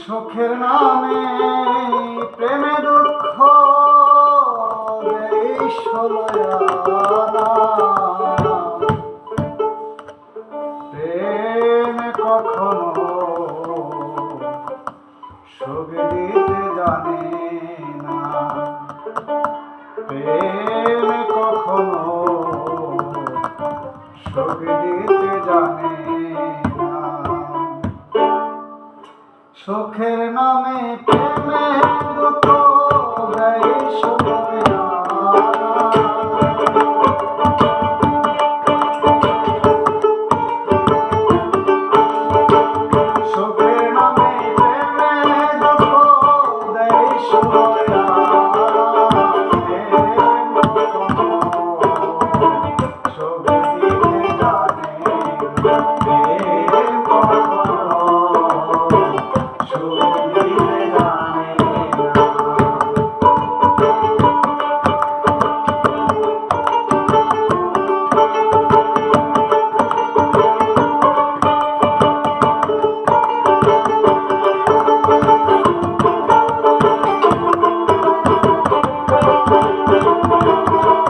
সুখের নামে প্রেমে দুঃখ প্রেম কখনো সুখ দিতে জানে না। প্রেম কখনো সুখ দিতে সুখের নামে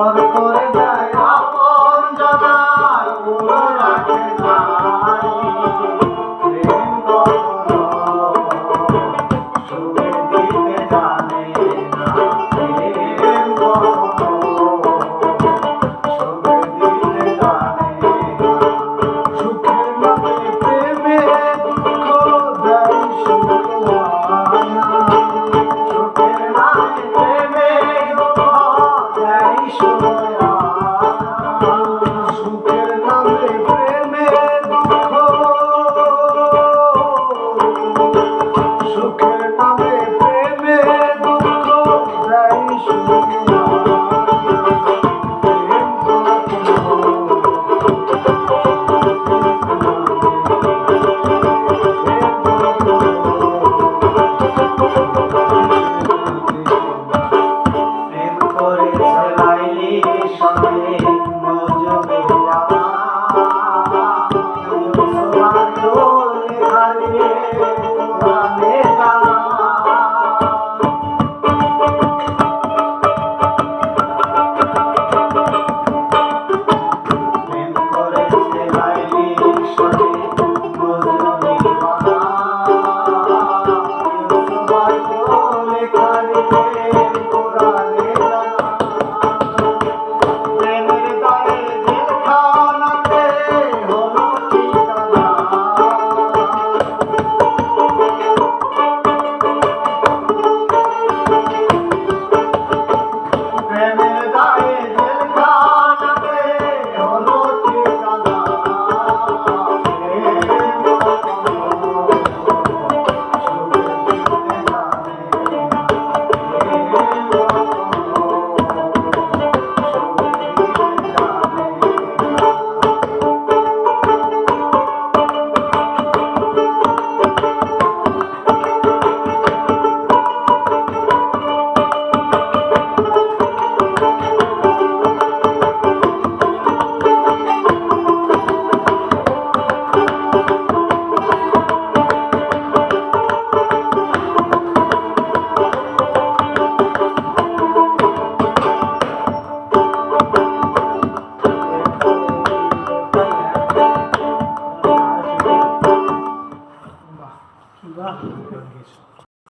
তর্ক Thank you.